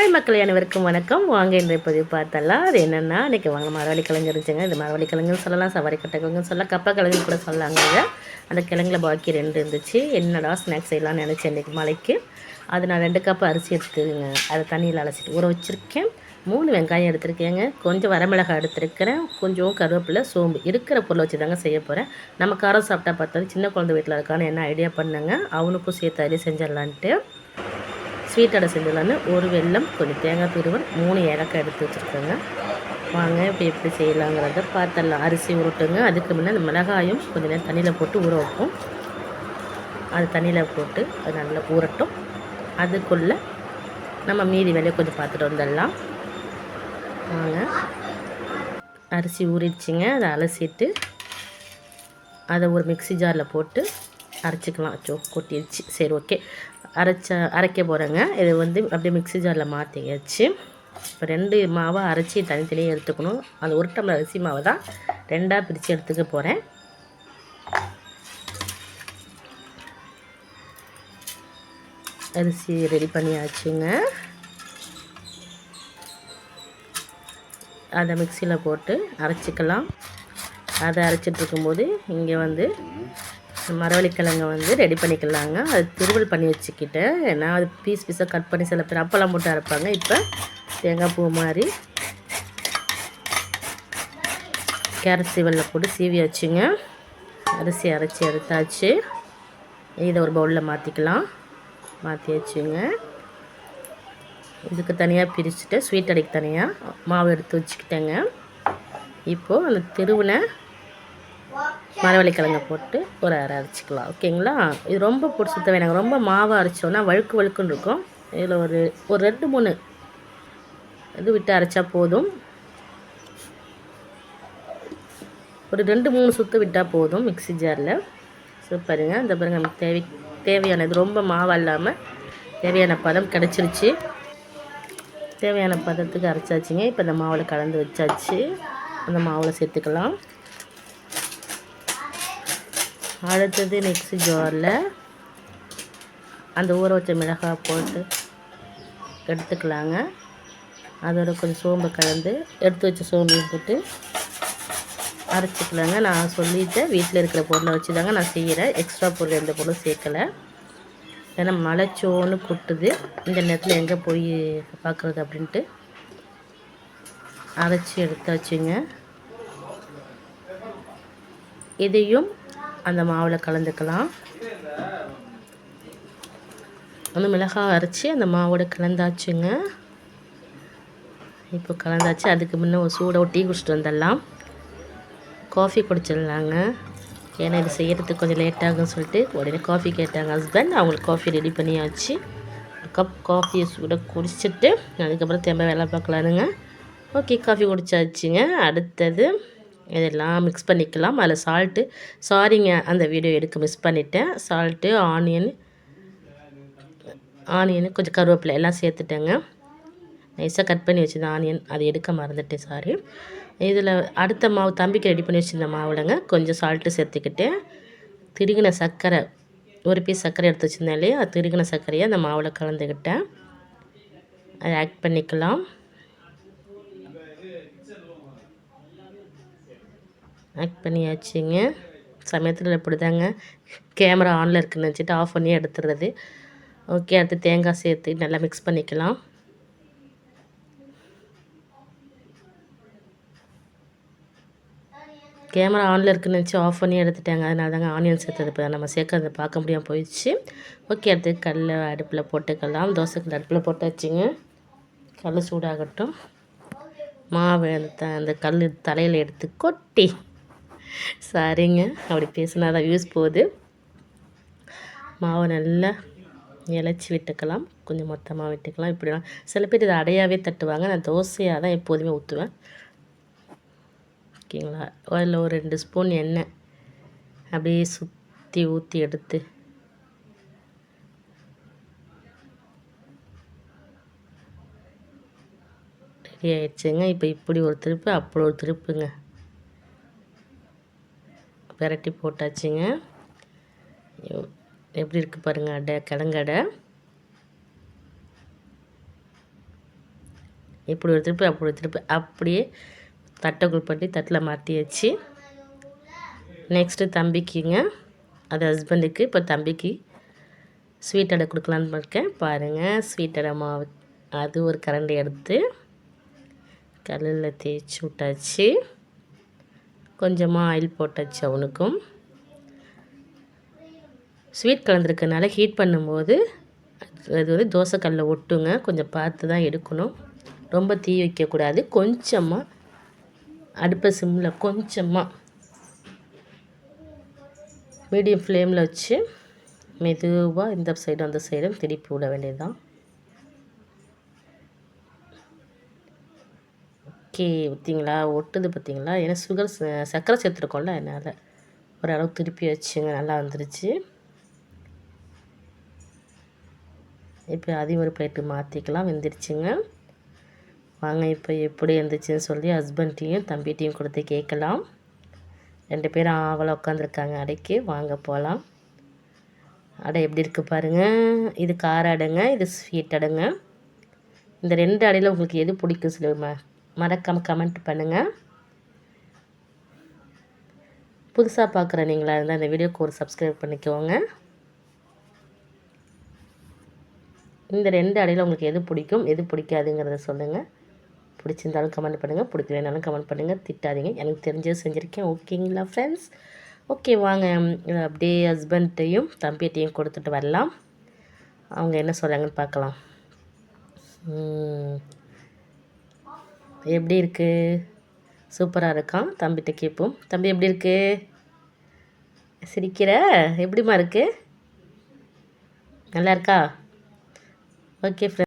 Hi மக்கள் அனைவருக்கும் வணக்கம். வாங்க இன்றைய பதிவு பார்த்தலாம் அது என்னென்னா இன்றைக்கி வாங்க மரவள்ளி கிழங்கு இருந்துச்சுங்க. இது மரவள்ளி கிழங்குன்னு சொல்லலாம் சவாரி கட்டை கிழங்குன்னு சொல்லலாம் கப்பா கிழங்கு கூட சொல்லலாங்க அந்த கிழங்குல பாக்கி ரெண்டு இருந்துச்சு. என்னடா ஸ்நாக்ஸ் செய்யலாம்னு நினச்சேன் இன்றைக்கி மலைக்கு. அது நான் ரெண்டு கப் அரிசி எடுத்துங்க. அதை தண்ணியில் அலசிட்டு ஊற வச்சுருக்கேன். மூணு வெங்காயம் எடுத்திருக்கேங்க. கொஞ்சம் வரமிளகாய் எடுத்திருக்கிறேன். கொஞ்சம் கருவேப்பிலை சோம்பு இருக்கிற பொருளை வச்சு தாங்க செய்ய போகிறேன் நம்ம காரம் சாப்பிட்டா பார்த்தா சின்ன குழந்தை வீட்டில் இருக்கான்னு என்ன ஐடியா பண்ணேங்க? அவனுக்கும் சேர்த்து அதிலே செஞ்சிடலான்ட்டு. ஸ்வீட் அடை செஞ்சிடலான்னு ஒரு வெல்லம் கொஞ்சம் தேங்காய் துருவல் மூணு ஏலக்காய் எடுத்து வச்சுருக்கோங்க. வாங்க இப்போ எப்படி செய்யலாங்கிறத பார்த்துடலாம். அரிசி உருட்டுங்க. அதுக்கு முன்னே அந்த மிளகாயும் கொஞ்சம் நேரம் தண்ணியில் போட்டு ஊற வைப்போம். அது தண்ணியில் போட்டு அது நல்லா ஊறட்டும். அதுக்குள்ளே நம்ம மீதி வேலையை கொஞ்சம் பார்த்துட்டு வந்துடலாம். வாங்க. அரிசி ஊறிடுச்சிங்க. அதை அலசிட்டு அதை ஒரு மிக்ஸி ஜாரில் போட்டு அரைச்சிக்கலாம். அச்சோ கொட்டிடுச்சு சரி ஓகே அரைச்ச அரைக்க போகிறேங்க இது வந்து அப்படியே மிக்ஸி ஜாரில் மாற்றியாச்சு இப்போ ரெண்டு மாவை அரைச்சி தனித்தனியாக எடுத்துக்கணும். அந்த ஒரு டம்ளர் அரிசி மாவை தான் ரெண்டாக பிரித்து எடுத்துக்க போகிறேன் அரிசி ரெடி பண்ணியாச்சுங்க. அதை மிக்சியில் போட்டு அரைச்சிக்கலாம். அதை அரைச்சிட்ருக்கும்போது இங்கே வந்து மரவள்ளிக்கிழங்க வந்து ரெடி பண்ணிக்கலாங்க. அது திருவல் பண்ணி வச்சுக்கிட்டேன் ஏன்னா அது பீஸ் பீஸாக கட் பண்ணி சில பேர் அப்பளம் போட்டு அரைப்பாங்க. இப்போ தேங்காய் பூ மாதிரி கேரட் சீவலில் போட்டு சீவி வச்சுங்க. அரிசி அரைச்சி அறுத்தாச்சு இதை ஒரு பவுலில் மாற்றிக்கலாம் மாற்றி வச்சுங்க. இதுக்கு தனியாக பிரிச்சுட்டு ஸ்வீட் அடைக்கு தனியாக மாவு எடுத்து வச்சுக்கிட்டேங்க. இப்போது அந்த திருவினை மரவள்ளிக்கிழங்க போட்டு ஒரு அரை அரைச்சிக்கலாம். ஓகேங்களா? இது ரொம்ப போட்டு சுத்த வேணாங்க ரொம்ப மாவை அரைச்சோன்னா வழுக்கு வழுக்குன்னு இருக்கும். இதில் ஒரு ஒரு ரெண்டு மூணு. இது விட்டு அரைச்சா போதும். ஒரு ரெண்டு மூணு சுற்று விட்டால் போதும் மிக்ஸி ஜாரில். ஸோ பாருங்க. இந்த பாருங்க நமக்கு தேவை தேவையானது ரொம்ப மாவு இல்லாமல் தேவையான பதம் கிடச்சிருச்சு. தேவையான பதத்துக்கு அரைச்சாச்சுங்க. இப்போ இந்த மாவில் கலந்து வச்சாச்சு. அந்த மாவில் சேர்த்துக்கலாம். அடுத்தது மிக்ஸி ஜாரில் அந்த ஊற வச்ச மிளகாய் போட்டு எடுத்துக்கலாங்க. அதோட கொஞ்சம் சோம்பு கலந்து எடுத்து வச்ச சோம்பு போட்டு அரைச்சிக்கலாங்க. நான் சொல்லிவிட்டு வீட்டில் இருக்கிற பொருளை வச்சு தாங்க நான் செய்கிறேன் எக்ஸ்ட்ரா பொருள் எந்த பொருளும் சேர்க்கலை. ஏன்னா மலைச்சோன்னு கொட்டுது. இந்த நேரத்தில் எங்கே போய் பார்க்குறது அப்படின்ட்டு அரைச்சி எடுத்தாச்சுங்க. இதையும் அந்த மாவில் கலந்துக்கலாம். அந்த மிளகாய் அரைச்சி அந்த மாவோட கலந்தாச்சுங்க. இப்போ கலந்தாச்சு. அதுக்கு முன்னே ஒரு சூடாக ஒரு டீ குடிச்சிட்டு வந்துடலாம். காஃபி குடிச்சிடலாங்க. ஏன்னா இது செய்கிறதுக்கு கொஞ்சம் லேட்டாகும்னு சொல்லிட்டு உடனே காஃபி கேட்டாங்க ஹஸ்பண்ட் அவங்களுக்கு காஃபி ரெடி பண்ணியாச்சு. ஒரு கப் காஃபியை சூட குடிச்சிட்டு அதுக்கப்புறம் திரும்ப வேலை பார்க்கலானுங்க. Okay coffee குடிச்சாச்சுங்க. அடுத்தது இதெல்லாம் மிக்ஸ் பண்ணிக்கலாம். அதில் சால்ட்டு சாரிங்க அந்த வீடியோ எடுக்க மிஸ் பண்ணிட்டேன். சால்ட்டு ஆனியன் ஆனியன் கொஞ்சம் கருவேப்பிலை எல்லாம் சேர்த்துட்டேங்க. நைஸாக கட் பண்ணி வச்சுருந்தேன் ஆனியன் அதை எடுக்க மறந்துட்டேன் சாரி இதில் அடுத்த மாவு தம்பிக்கு ரெடி பண்ணி வச்சுருந்த மாவுலங்க கொஞ்சம் சால்ட்டு சேர்த்துக்கிட்டேன். திருகின சர்க்கரை ஒரு பீஸ் சர்க்கரை எடுத்து வச்சுருந்தேன் இல்லையா? அது திருகின சர்க்கரையை அந்த மாவில் கலந்துக்கிட்டேன். அதை ஆட் பண்ணிக்கலாம். ஆக்ட் பண்ணியாச்சுங்க. சமயத்தில் இப்படி தாங்க கேமரா ஆனில் இருக்குன்னு நினச்சிட்டு ஆஃப் பண்ணி எடுத்துடுறது ஓகே அடுத்து தேங்காய் சேர்த்து நல்லா மிக்ஸ் பண்ணிக்கலாம். கேமரா ஆனில் இருக்குன்னு நினச்சி ஆஃப் பண்ணி எடுத்துட்டாங்க. அதனால தாங்க ஆனியன் சேர்த்தது. இப்போ நம்ம சேர்க்கறத பார்க்க முடியாமல் போயிடுச்சு. ஓகே அடுத்து கல் அடுப்பில் போட்டுக்கலாம். தோசைக்கல் அடுப்பில் போட்டாச்சுங்க. கல் சூடாகட்டும். மாவு அந்த த அந்த கல் தலையில் எடுத்து கொட்டி சரிங்க. அப்படி பேசினா தான் வியூஸ் போகுது. மாவை நல்லா இலச்சி விட்டுக்கலாம். கொஞ்சம் மொத்தமாக விட்டுக்கலாம். இப்படிலாம் சில பேர் இதை அடையாகவே தட்டுவாங்க. நான் தோசையாக தான் எப்போதுமே ஊற்றுவேன் ஓகேங்களா? அதில் ஒரு ரெண்டு ஸ்பூன் எண்ணெய் அப்படியே சுற்றி ஊற்றி எடுத்து. ரெடி ஆயிடுச்சுங்க. இப்போ இப்படி ஒரு திருப்பு அப்படி ஒரு திருப்புங்க. பெரட்டி போட்டாச்சுங்க. எப்படி இருக்குது பாருங்கள் அடை கிழங்கடை இப்படி ஒரு திருப்பி அப்படி ஒரு திருப்பி அப்படியே தட்டைக்குள் பண்ணி தட்டில் மாற்றியாச்சு நெக்ஸ்ட்டு தம்பிக்குங்க. அது ஹஸ்பண்டுக்கு இப்போ தம்பிக்கு ஸ்வீட் அடை கொடுக்கலான்னு இருக்கேன். பாருங்கள் ஸ்வீட் அடை மாவு. அது ஒரு கரண்டி எடுத்து கல்லில் தேய்ச்சி விட்டாச்சு. கொஞ்சமாக ஆயில் போட்டாச்சு அவனுக்கும் ஸ்வீட் கலந்துருக்கனால ஹீட் பண்ணும்போது அது வந்து தோசைக்கல்லில் ஒட்டுங்க. கொஞ்சம் பார்த்து தான் எடுக்கணும். ரொம்ப தீ வைக்கக்கூடாது கொஞ்சமாக அடுப்பை சிம்மில் கொஞ்சமாக மீடியம் ஃப்ளேமில் வச்சு மெதுவாக இந்த சைடும் அந்த சைடும் திருப்பி விட வேண்டியதுதான். ஓகே பார்த்தீங்களா ஒட்டுது பார்த்தீங்களா? ஏன்னா சுகர் சர்க்கரை சேர்த்துருக்கோம்ல அதனால். ஓரளவு திருப்பி வச்சுங்க நல்லா வந்துருச்சு. இப்போ அதையும் ஒரு பிளேட்டு மாற்றிக்கலாம் வெந்துருச்சுங்க. வாங்க இப்போ எப்படி இருந்துச்சுன்னு சொல்லி ஹஸ்பண்ட்டையும் தம்பிகிட்டையும் கொடுத்து கேட்கலாம். ரெண்டு பேரும் ஆவலாக உட்காந்துருக்காங்க அடைக்கு. வாங்க போகலாம். அடை எப்படி இருக்குது பாருங்கள் இது கார அடைங்க இது ஸ்வீட் அடைங்க. இந்த ரெண்டு அடையில் உங்களுக்கு எது பிடிக்கும் சொல்லுமா மறக்காமல் கமெண்ட் பண்ணுங்கள் புதுசாக பார்க்குற நீங்களாக இருந்தால் இந்த வீடியோக்கு ஒரு சப்ஸ்கிரைப் பண்ணிக்கோங்க. இந்த ரெண்டு அடையில் உங்களுக்கு எது பிடிக்கும் எது பிடிக்காதுங்கிறத சொல்லுங்கள் பிடிச்சிருந்தாலும் கமெண்ட் பண்ணுங்கள் பிடிக்கலனாலும் கமெண்ட் பண்ணுங்கள் திட்டாதீங்க. எனக்கு தெரிஞ்சது செஞ்சுருக்கேன். ஓகேங்களா ஃப்ரெண்ட்ஸ் ஓகே வாங்க. அப்படியே ஹஸ்பண்ட்டையும் தம்பியட்டையும் கொடுத்துட்டு வரலாம். அவங்க என்ன சொல்கிறாங்கன்னு பார்க்கலாம். எப்படி இருக்குது சூப்பராக இருக்கான். தம்பிகிட்ட கேட்போம். தம்பி எப்படி இருக்கு? சிரிக்கிற? எப்படிமா இருக்குது நல்லா இருக்கா? Okay friend